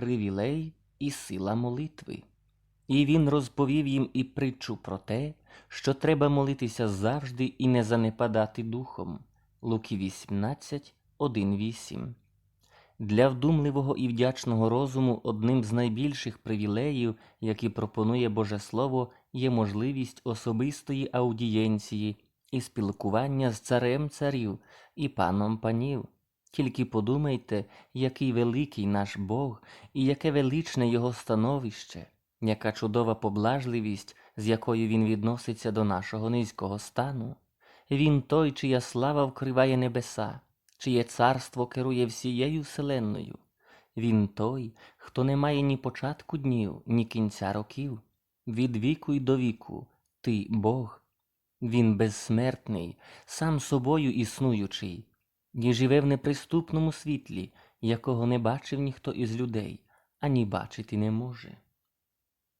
привілей і сила молитви. І він розповів їм і притчу про те, що треба молитися завжди і не занепадати духом. Луки 18, 1, 8. Для вдумливого і вдячного розуму одним з найбільших привілеїв, які пропонує Боже Слово, є можливість особистої аудієнції і спілкування з царем царів і паном панів. Тільки подумайте, який великий наш Бог і яке величне Його становище, яка чудова поблажливість, з якою Він відноситься до нашого низького стану. Він той, чия слава вкриває небеса, чиє царство керує всією вселенною. Він той, хто не має ні початку днів, ні кінця років. Від віку й до віку ти Бог. Він безсмертний, сам собою існуючий, і живе в неприступному світлі, якого не бачив ніхто із людей, ані бачити не може.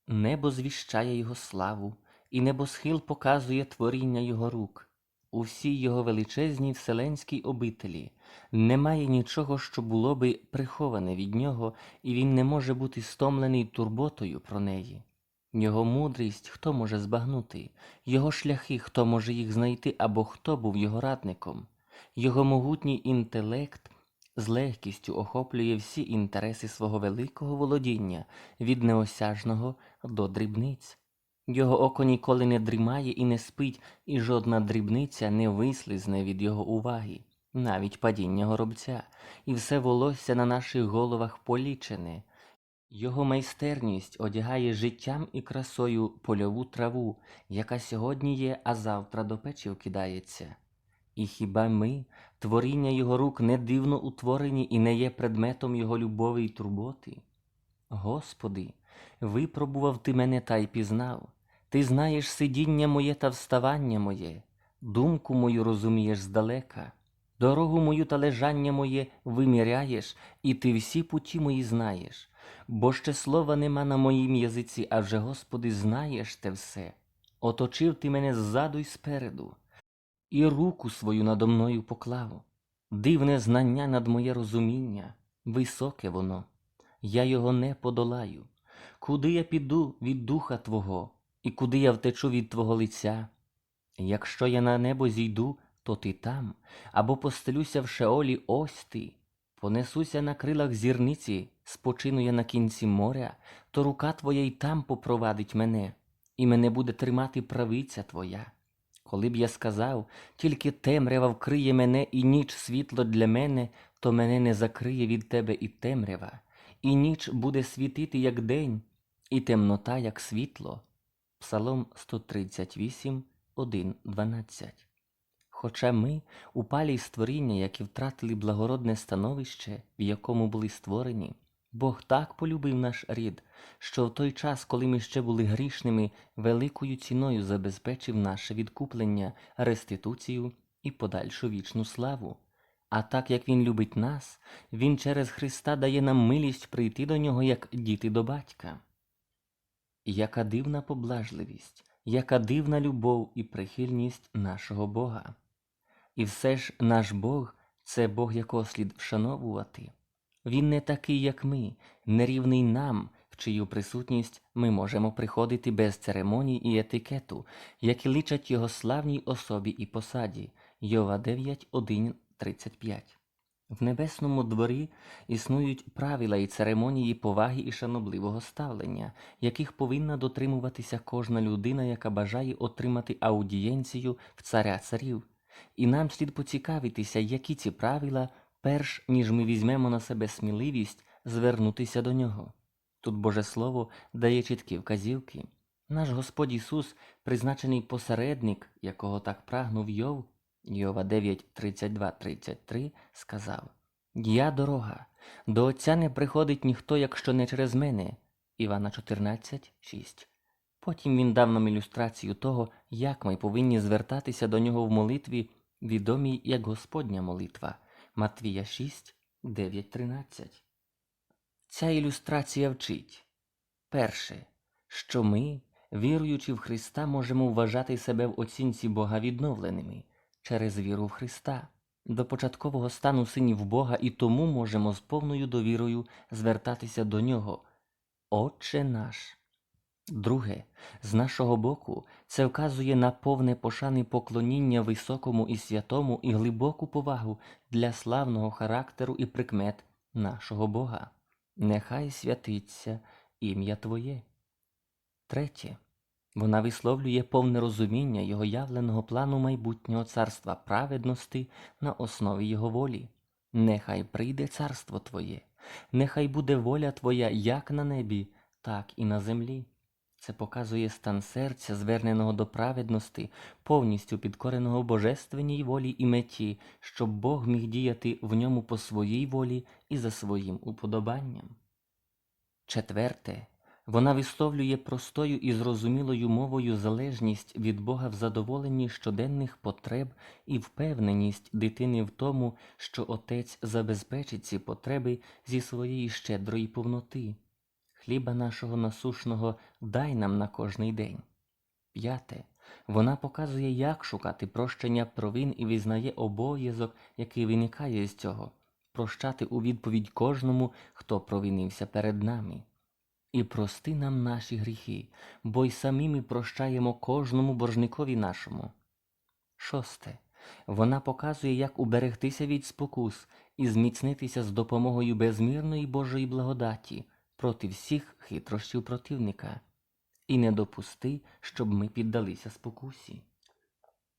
Небо звіщає Його славу, і небосхил показує творіння Його рук. У всій його величезній вселенській обителі немає нічого, що було би приховане від нього, і він не може бути стомлений турботою про неї. Його мудрість хто може збагнути, його шляхи хто може їх знайти або хто був його радником. Його могутній інтелект з легкістю охоплює всі інтереси свого великого володіння від неосяжного до дрібниць. Його око ніколи не дрімає і не спить, і жодна дрібниця не вислизне від його уваги, навіть падіння горобця, і все волосся на наших головах полічене. Його майстерність одягає життям і красою польову траву, яка сьогодні є, а завтра до печі вкидається. І хіба ми, творіння його рук, не дивно утворені і не є предметом його любові й турботи? Господи, випробував ти мене та й пізнав. Ти знаєш сидіння моє та вставання моє, думку мою розумієш здалека, дорогу мою та лежання моє виміряєш, і ти всі путі мої знаєш, бо ще слова нема на моїм язиці, а вже, Господи, знаєш те все. Оточив ти мене ззаду й спереду, і руку свою надо мною поклав. Дивне знання над моє розуміння, високе воно, я його не подолаю. Куди я піду від духа Твого? І куди я втечу від Твого лиця? Якщо я на небо зійду, то ти там, або постелюся в шеолі ось ти, понесуся на крилах зірниці, спочину я на кінці моря, то рука Твоя й там попровадить мене, і мене буде тримати правиця Твоя. Коли б я сказав, тільки темрява вкриє мене і ніч світло для мене, то мене не закриє від тебе і темрява, і ніч буде світити, як день, і темнота, як світло. Псалом 138, 1, 12. Хоча ми, упалі створіння, які втратили благородне становище, в якому були створені, Бог так полюбив наш рід, що в той час, коли ми ще були грішними, великою ціною забезпечив наше відкуплення, реституцію і подальшу вічну славу. А так як Він любить нас, Він через Христа дає нам милість прийти до нього, як діти до батька. Яка дивна поблажливість, яка дивна любов і прихильність нашого Бога. І все ж наш Бог це Бог, якого слід вшановувати. Він не такий, як ми, нерівний нам, в чию присутність ми можемо приходити без церемоній і етикету, які личать його славній особі і посаді. Йова 9, 1, 35. В небесному дворі існують правила і церемонії поваги і шанобливого ставлення, яких повинна дотримуватися кожна людина, яка бажає отримати аудієнцію в царя царів. І нам слід поцікавитися, які ці правила, перш ніж ми візьмемо на себе сміливість звернутися до нього. Тут Боже Слово дає чіткі вказівки. Наш Господь Ісус, призначений посередник, якого так прагнув Йов, Йова 9, 32, 33, сказав Я дорога, до Отця не приходить ніхто, якщо не через мене. Івана 14, 6. Потім він дав нам ілюстрацію того, як ми повинні звертатися до нього в молитві, відомій як Господня молитва Матвія 6, 9, 13. Ця ілюстрація вчить перше, що ми, віруючи в Христа, можемо вважати себе в оцінці Бога відновленими через віру в Христа. до початкового стану синів Бога і тому можемо з повною довірою звертатися до нього. Отче наш. Друге, з нашого боку, це вказує на повне пошани поклоніння високому і святому і глибоку повагу для славного характеру і прикмет нашого Бога. Нехай святиться ім'я Твоє. Третє. Вона висловлює повне розуміння його явленого плану майбутнього царства праведності на основі його волі. Нехай прийде царство Твоє, нехай буде воля Твоя як на небі, так і на землі. Це показує стан серця, зверненого до праведності, повністю підкореного божественній волі і меті, щоб Бог міг діяти в ньому по своїй волі і за своїм уподобанням. Четверте, вона висловлює простою і зрозумілою мовою залежність від Бога в задоволенні щоденних потреб і впевненість дитини в тому, що Отець забезпечить ці потреби зі своєї щедрої повноти. Хліба нашого насушного дай нам на кожний день. П'яте. Вона показує, як шукати прощення провин і визнає обов'язок, який виникає з цього, прощати у відповідь кожному, хто провинився перед нами. І прости нам наші гріхи, бо й самі ми прощаємо кожному боржникові нашому. Шосте. Вона показує, як уберегтися від спокус і зміцнитися з допомогою безмірної Божої благодаті проти всіх хитрощів противника, і не допусти, щоб ми піддалися спокусі.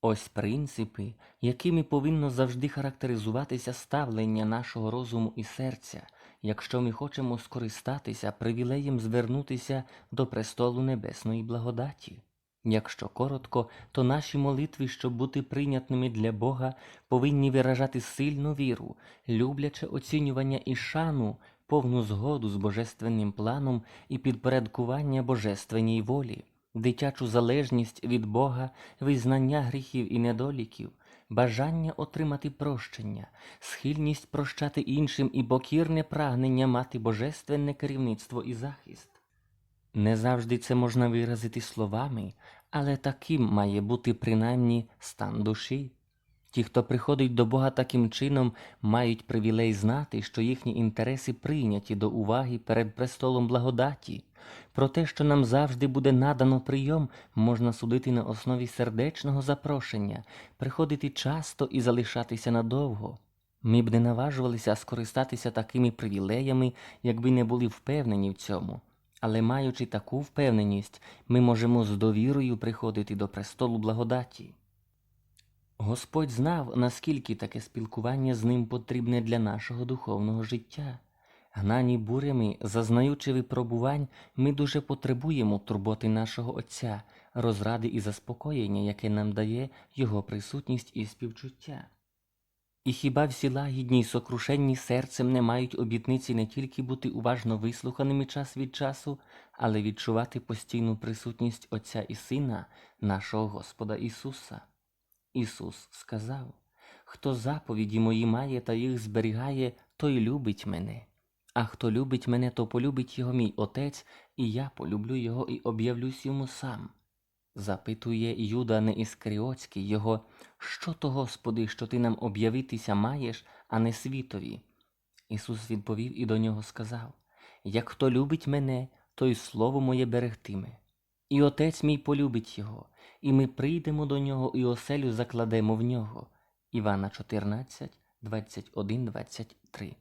Ось принципи, якими повинно завжди характеризуватися ставлення нашого розуму і серця, якщо ми хочемо скористатися привілеєм звернутися до престолу небесної благодаті. Якщо коротко, то наші молитви, щоб бути прийнятними для Бога, повинні виражати сильну віру, любляче оцінювання і шану, повну згоду з божественним планом і підпорядкування божественній волі, дитячу залежність від Бога, визнання гріхів і недоліків, бажання отримати прощення, схильність прощати іншим і покірне прагнення мати божественне керівництво і захист. Не завжди це можна виразити словами, але таким має бути принаймні стан душі. Ті, хто приходить до Бога таким чином, мають привілей знати, що їхні інтереси прийняті до уваги перед престолом благодаті. Про те, що нам завжди буде надано прийом, можна судити на основі сердечного запрошення, приходити часто і залишатися надовго. Ми б не наважувалися скористатися такими привілеями, якби не були впевнені в цьому. Але маючи таку впевненість, ми можемо з довірою приходити до престолу благодаті. Господь знав, наскільки таке спілкування з ним потрібне для нашого духовного життя. Гнані бурями, зазнаючи випробувань, ми дуже потребуємо турботи нашого Отця, розради і заспокоєння, яке нам дає Його присутність і співчуття. І хіба всі лагідні й сокрушенні серцем не мають обітниці не тільки бути уважно вислуханими час від часу, але відчувати постійну присутність Отця і Сина, нашого Господа Ісуса? Ісус сказав Хто заповіді мої має та їх зберігає, той любить мене. А хто любить мене, то полюбить його мій Отець, і я полюблю його і об'явлюсь йому сам. Запитує Юда не Іскаріотський його, що то, Господи, що ти нам об'явитися маєш, а не світові. Ісус відповів і до нього сказав Як хто любить мене, той слово моє берегтиме. І отець мій полюбить його, і ми прийдемо до нього і оселю закладемо в нього. Івана 14, 21, 23.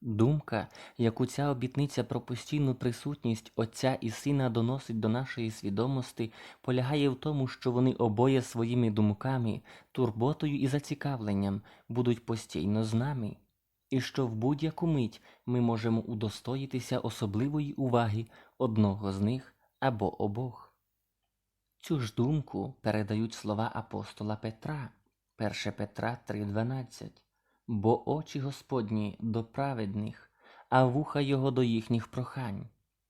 Думка, яку ця обітниця про постійну присутність Отця і Сина доносить до нашої свідомості, полягає в тому, що вони обоє своїми думками, турботою і зацікавленням будуть постійно з нами, і що в будь-яку мить ми можемо удостоїтися особливої уваги одного з них або обох. Цю ж думку передають слова апостола Петра, 1 Петра 3:12 бо очі Господні до праведних, а вуха Його до їхніх прохань.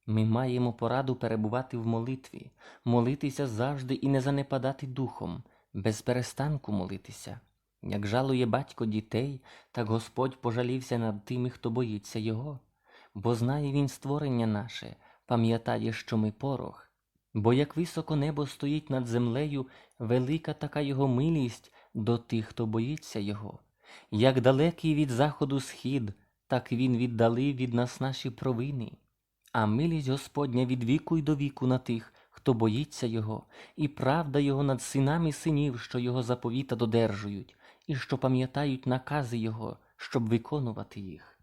Ми маємо пораду перебувати в молитві, молитися завжди і не занепадати духом, без перестанку молитися. Як жалує батько дітей, так Господь пожалівся над тими, хто боїться Його, бо знає Він створення наше, пам'ятає, що ми порох. Бо як високо небо стоїть над землею, велика така Його милість до тих, хто боїться Його Як далекий від заходу схід, так він віддалив від нас наші провини. А милість Господня від віку й до віку на тих, хто боїться Його, і правда Його над синами синів, що Його заповіта додержують, і що пам'ятають накази Його, щоб виконувати їх.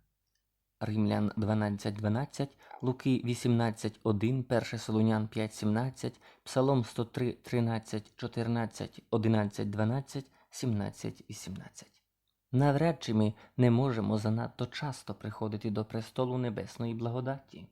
Римлян 12.12, 12, Луки 18.1, 1 Солунян 5.17, Псалом 103, 13, 14, 11, 12, 17 і 17. Навряд чи ми не можемо занадто часто приходити до престолу небесної благодаті.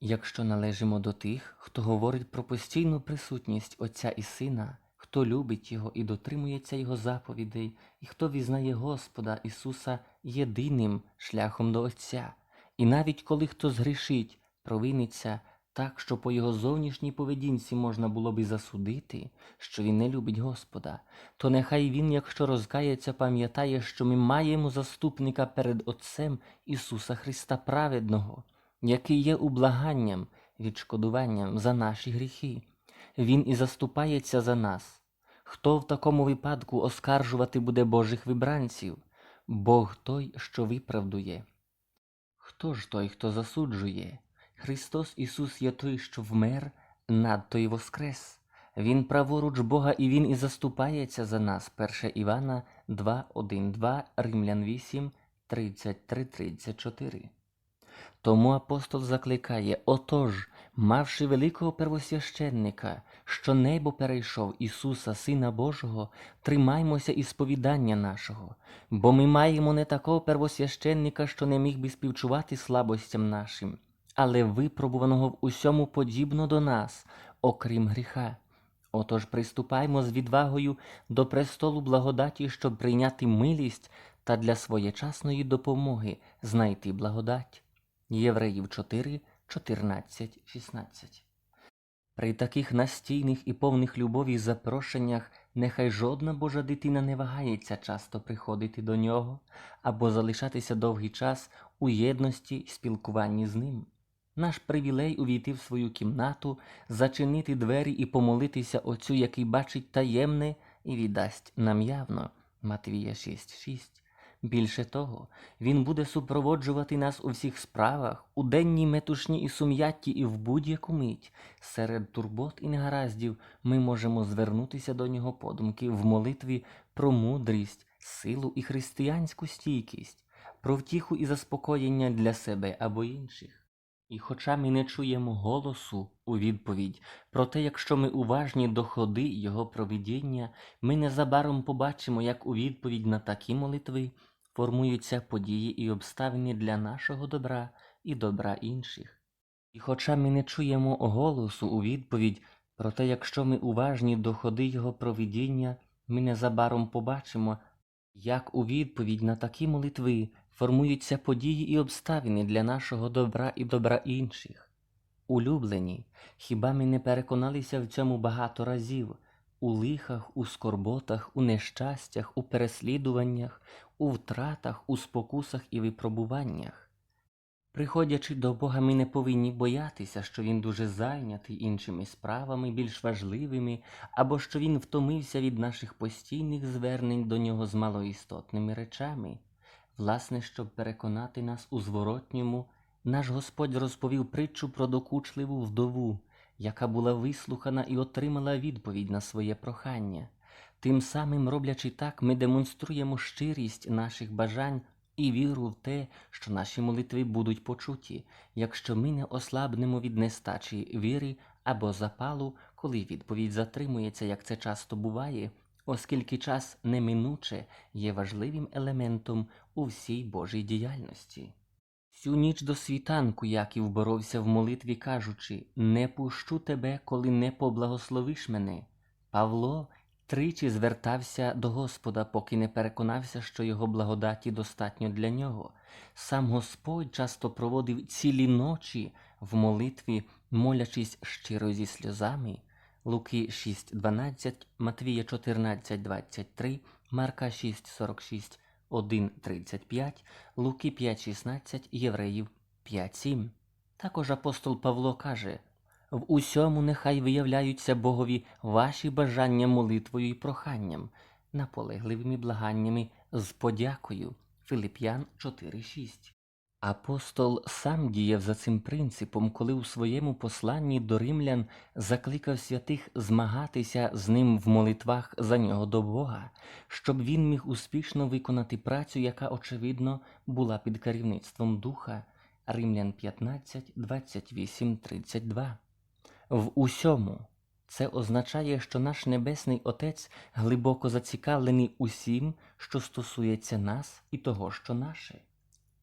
Якщо належимо до тих, хто говорить про постійну присутність Отця і Сина, хто любить Його і дотримується Його заповідей, і хто візнає Господа Ісуса єдиним шляхом до Отця, і навіть коли хто згрішить, провиниться так, що по його зовнішній поведінці можна було би засудити, що він не любить Господа, то нехай він, якщо розкається, пам'ятає, що ми маємо заступника перед Отцем Ісуса Христа Праведного, який є ублаганням, відшкодуванням за наші гріхи. Він і заступається за нас. Хто в такому випадку оскаржувати буде Божих вибранців? Бог той, що виправдує. Хто ж той, хто засуджує? Христос Ісус є той, що вмер, надто й воскрес. Він праворуч Бога і Він і заступається за нас. 1 Івана 2, 1, 2, Римлян 8, 33, 34. Тому апостол закликає, отож, мавши великого первосвященника, що небо перейшов Ісуса, Сина Божого, тримаймося і сповідання нашого, бо ми маємо не такого первосвященника, що не міг би співчувати слабостям нашим, але випробуваного в усьому подібно до нас, окрім гріха. Отож приступаймо з відвагою до престолу благодаті, щоб прийняти милість та для своєчасної допомоги знайти благодать. Євреїв 4, 14, 16. При таких настійних і повних любові запрошеннях нехай жодна Божа дитина не вагається часто приходити до нього або залишатися довгий час у єдності й спілкуванні з ним. Наш привілей увійти в свою кімнату, зачинити двері і помолитися Отцю, який бачить таємне і віддасть нам явно. Матвія 6.6. Більше того, він буде супроводжувати нас у всіх справах, у денній метушні і сум'ятті, і в будь-яку мить. Серед турбот і негараздів ми можемо звернутися до нього подумки в молитві про мудрість, силу і християнську стійкість, про втіху і заспокоєння для себе або інших. І хоча ми не чуємо голосу у відповідь, проте якщо ми уважні до ходи Його провидіння, ми незабаром побачимо, як у відповідь на такі молитви формуються події і обставини для нашого добра і добра інших. І хоча ми не чуємо голосу у відповідь, проте якщо ми уважні до ходи Його провидіння, ми незабаром побачимо, як у відповідь на такі молитви формуються події і обставини для нашого добра і добра інших. Улюблені, хіба ми не переконалися в цьому багато разів у лихах, у скорботах, у нещастях, у переслідуваннях, у втратах, у спокусах і випробуваннях? Приходячи до Бога, ми не повинні боятися, що Він дуже зайнятий іншими справами, більш важливими, або що Він втомився від наших постійних звернень до нього з малоістотними речами. Власне, щоб переконати нас у зворотньому, наш Господь розповів притчу про докучливу вдову, яка була вислухана і отримала відповідь на своє прохання. Тим самим, роблячи так, ми демонструємо щирість наших бажань і віру в те, що наші молитви будуть почуті, якщо ми не ослабнемо від нестачі віри або запалу, коли відповідь затримується, як це часто буває, оскільки час неминуче є важливим елементом у всій Божій діяльності. Всю ніч до світанку Яків боровся в молитві, кажучи Не пущу тебе, коли не поблагословиш мене. Павло тричі звертався до Господа, поки не переконався, що його благодаті достатньо для нього. Сам Господь часто проводив цілі ночі в молитві, молячись щиро зі сльозами. Луки 6.12, Матвія 14.23, Марка 6.46, 1.35, Луки 5.16, Євреїв 5.7. Також апостол Павло каже в усьому нехай виявляються Богові ваші бажання молитвою і проханням, наполегливими благаннями з подякою. Филип'ян 4.6. Апостол сам діяв за цим принципом, коли у своєму посланні до римлян закликав святих змагатися з ним в молитвах за нього до Бога, щоб він міг успішно виконати працю, яка, очевидно, була під керівництвом Духа. Римлян 15, 28, 32. В усьому це означає, що наш Небесний Отець глибоко зацікавлений усім, що стосується нас і того, що наше.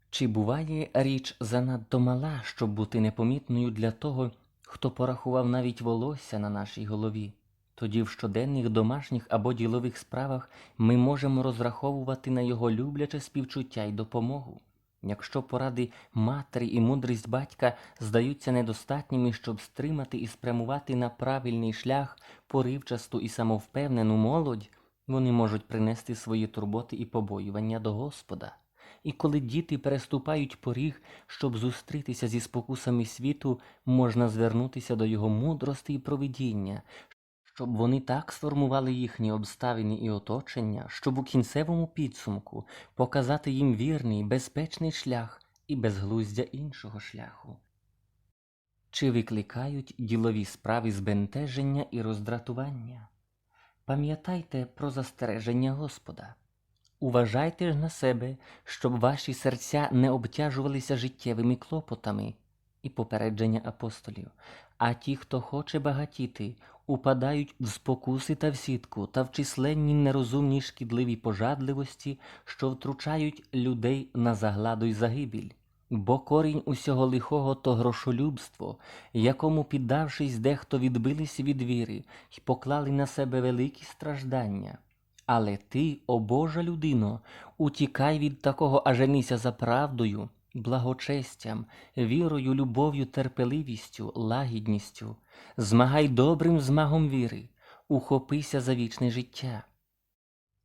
Чи буває річ занадто мала, щоб бути непомітною для того, хто порахував навіть волосся на нашій голові? Тоді в щоденних домашніх або ділових справах ми можемо розраховувати на його любляче співчуття й допомогу. Якщо поради матері і мудрість батька здаються недостатніми, щоб стримати і спрямувати на правильний шлях поривчасту і самовпевнену молодь, вони можуть принести свої турботи і побоювання до Господа. І коли діти переступають поріг, щоб зустрітися зі спокусами світу, можна звернутися до його мудрости і провидіння, щоб вони так сформували їхні обставини і оточення, щоб у кінцевому підсумку показати їм вірний, безпечний шлях і безглуздя іншого шляху. Чи викликають ділові справи збентеження і роздратування? Пам'ятайте про застереження Господа. Уважайте ж на себе, щоб ваші серця не обтяжувалися життєвими клопотами і попередження апостолів. А ті, хто хоче багатіти, упадають в спокуси та в сітку та в численні нерозумні шкідливі пожадливості, що втручають людей на загладу й загибіль. Бо корінь усього лихого то грошолюбство, якому, піддавшись, дехто відбились від віри й поклали на себе великі страждання. Але ти, о Божа людино, утікай від такого, а женися за правдою, благочестям, вірою, любов'ю, терпеливістю, лагідністю, змагай добрим змагом віри, ухопися за вічне життя.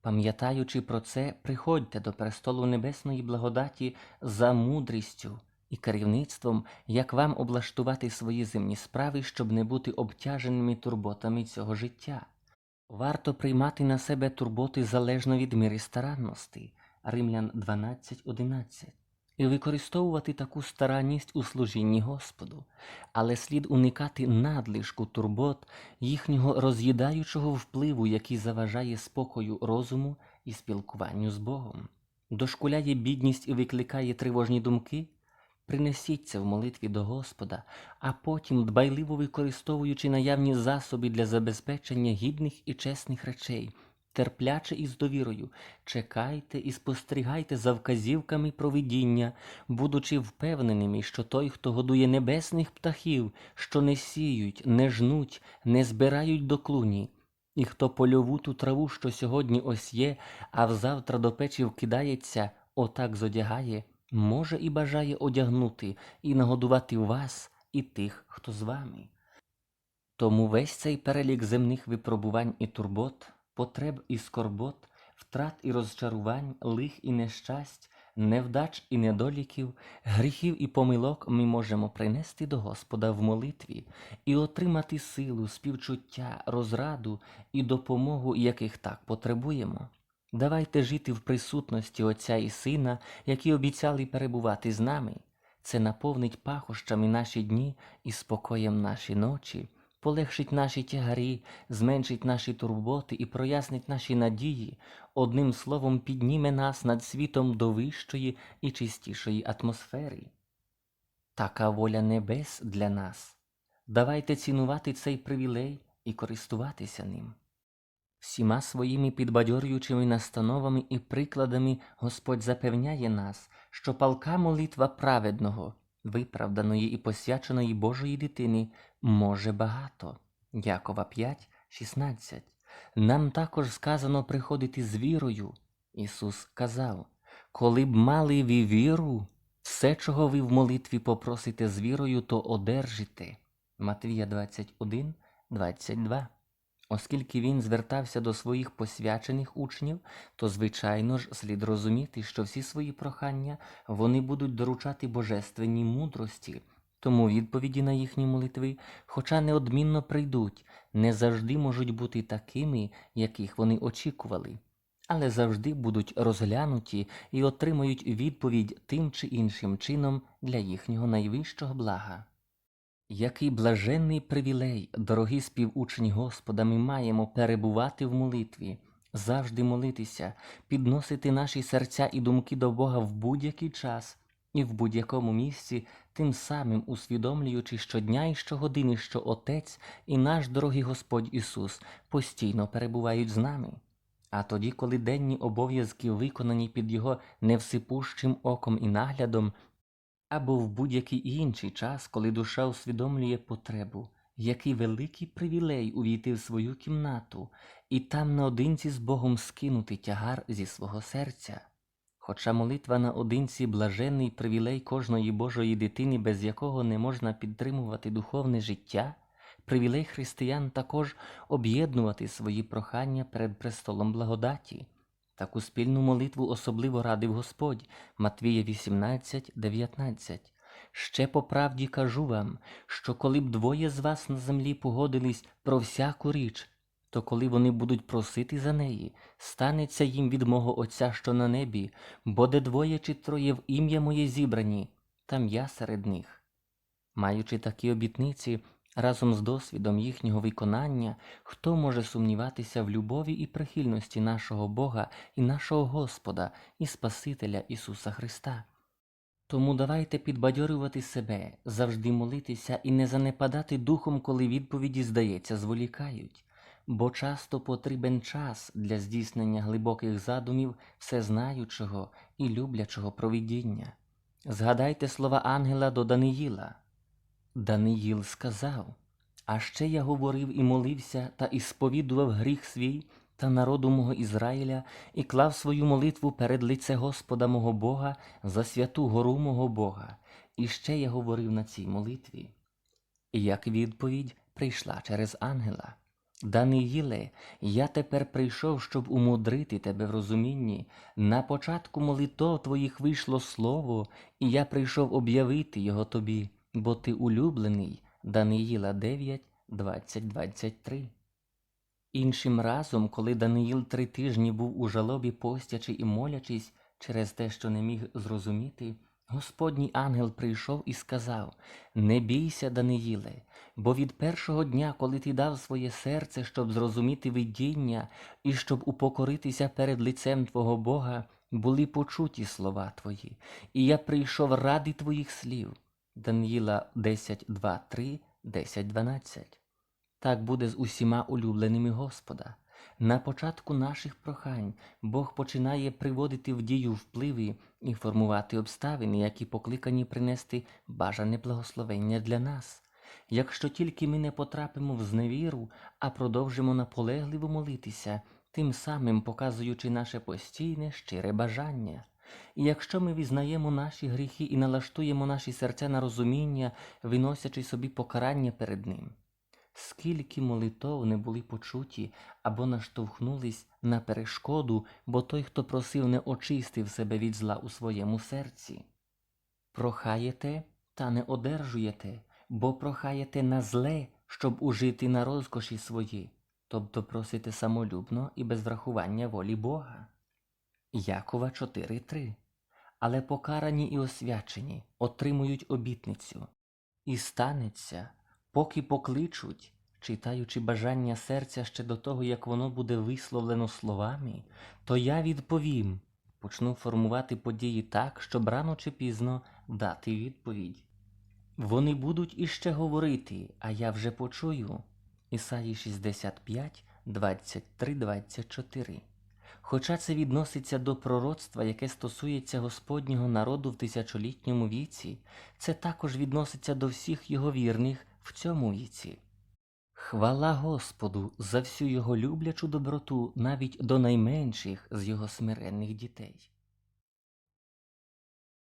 Пам'ятаючи про це, приходьте до престолу небесної благодаті за мудрістю і керівництвом, як вам облаштувати свої земні справи, щоб не бути обтяженими турботами цього життя. Варто приймати на себе турботи залежно від міри старанності Римлян 12.11 і використовувати таку старанність у служінні Господу, але слід уникати надлишку турбот, їхнього роз'їдаючого впливу, який заважає спокою розуму і спілкуванню з Богом. Дошкуляє бідність і викликає тривожні думки. Принесіться в молитві до Господа, а потім, дбайливо використовуючи наявні засоби для забезпечення гідних і чесних речей, терпляче і з довірою, чекайте і спостерігайте за вказівками провидіння, будучи впевненими, що той, хто годує небесних птахів, що не сіють, не жнуть, не збирають до клуні, і хто польову ту траву, що сьогодні ось є, а взавтра до печі вкидається, отак зодягає, може і бажає одягнути і нагодувати вас і тих, хто з вами. Тому весь цей перелік земних випробувань і турбот, потреб і скорбот, втрат і розчарувань, лих і нещасть, невдач і недоліків, гріхів і помилок ми можемо принести до Господа в молитві і отримати силу, співчуття, розраду і допомогу, яких так потребуємо. Давайте жити в присутності Отця і Сина, які обіцяли перебувати з нами. Це наповнить пахощами наші дні і спокоєм наші ночі, полегшить наші тягарі, зменшить наші турботи і прояснить наші надії, одним словом, підніме нас над світом до вищої і чистішої атмосфери. Така воля небес для нас. Давайте цінувати цей привілей і користуватися ним. Всіма своїми підбадьорюючими настановами і прикладами Господь запевняє нас, що палка молитва праведного, виправданої і посвяченої Божої дитини, може багато. Якова 5, 16. Нам також сказано приходити з вірою. Ісус казав, коли б мали ви віру, все, чого ви в молитві попросите з вірою, то одержите. Матвія 21, 22. Оскільки він звертався до своїх посвячених учнів, то, звичайно ж, слід розуміти, що всі свої прохання вони будуть доручати божественній мудрості, тому відповіді на їхні молитви, хоча неодмінно прийдуть, не завжди можуть бути такими, яких вони очікували. але завжди будуть розглянуті і отримають відповідь тим чи іншим чином для їхнього найвищого блага. Який блаженний привілей, дорогі співучені Господа, ми маємо перебувати в молитві, завжди молитися, підносити наші серця і думки до Бога в будь-який час і в будь-якому місці, тим самим усвідомлюючи щодня і щогодини, що Отець і наш дорогий Господь Ісус постійно перебувають з нами. А тоді, коли денні обов'язки виконані під Його невсипущим оком і наглядом, або в будь-який інший час, коли душа усвідомлює потребу, який великий привілей увійти в свою кімнату і там наодинці з Богом скинути тягар зі свого серця. Хоча молитва наодинці блаженний привілей кожної Божої дитини, без якого не можна підтримувати духовне життя, привілей християн також об'єднувати свої прохання перед престолом благодаті. Таку спільну молитву особливо радив Господь Матвія 18, 19. Ще по правді кажу вам, що коли б двоє з вас на землі погодились про всяку річ, то коли вони будуть просити за неї, станеться їм від мого Отця, що на небі, бо де двоє чи троє в ім'я моє зібрані, там я серед них. Маючи такі обітниці, разом з досвідом їхнього виконання, хто може сумніватися в любові і прихильності нашого Бога і нашого Господа і Спасителя Ісуса Христа? Тому давайте підбадьорювати себе, завжди молитися і не занепадати духом, коли відповіді, здається, зволікають, бо часто потрібен час для здійснення глибоких задумів всезнаючого і люблячого провидіння. Згадайте слова ангела до Даниїла. Даниїл сказав, а ще я говорив і молився та і сповідував гріх свій та народу мого Ізраїля, і клав свою молитву перед лице Господа мого Бога за святу гору мого Бога, і ще я говорив на цій молитві. І як відповідь прийшла через ангела. Даниїле, я тепер прийшов, щоб умудрити тебе в розумінні. На початку молитов твоїх вийшло слово, і я прийшов об'явити його тобі, бо ти улюблений. Даниїла 9, 20, 23. Іншим разом, коли Даниїл три тижні був у жалобі постячи і молячись через те, що не міг зрозуміти, Господній ангел прийшов і сказав: Не бійся, Даниїле, бо від першого дня, коли ти дав своє серце, щоб зрозуміти видіння і щоб упокоритися перед лицем Твого Бога, були почуті слова Твої, і я прийшов ради Твоїх слів. Даниїла 10, 2, 3, 10, 12. Так буде з усіма улюбленими Господа. На початку наших прохань Бог починає приводити в дію впливи і формувати обставини, які покликані принести бажане благословення для нас. Якщо тільки ми не потрапимо в зневіру, а продовжимо наполегливо молитися, тим самим показуючи наше постійне щире бажання. І якщо ми візнаємо наші гріхи і налаштуємо наші серця на розуміння, виносячи собі покарання перед ним. Скільки молитов не були почуті або наштовхнулись на перешкоду, бо той, хто просив, не очистив себе від зла у своєму серці. Прохаєте та не одержуєте, бо прохаєте на зле, щоб ужити на розкоші свої, тобто просите самолюбно і без врахування волі Бога. Якова 4.3 Але покарані і освячені отримують обітницю. І станеться, поки покличуть, читаючи бажання серця ще до того, як воно буде висловлено словами, то я відповім, почну формувати події так, щоб рано чи пізно дати відповідь. Вони будуть іще говорити, а я вже почую. Ісаї 65, 23, 24. Хоча це відноситься до пророцтва, яке стосується Господнього народу в тисячолітньому віці, це також відноситься до всіх його вірних в цьому віці. Хвала Господу за всю його люблячу доброту навіть до найменших з його смиренних дітей.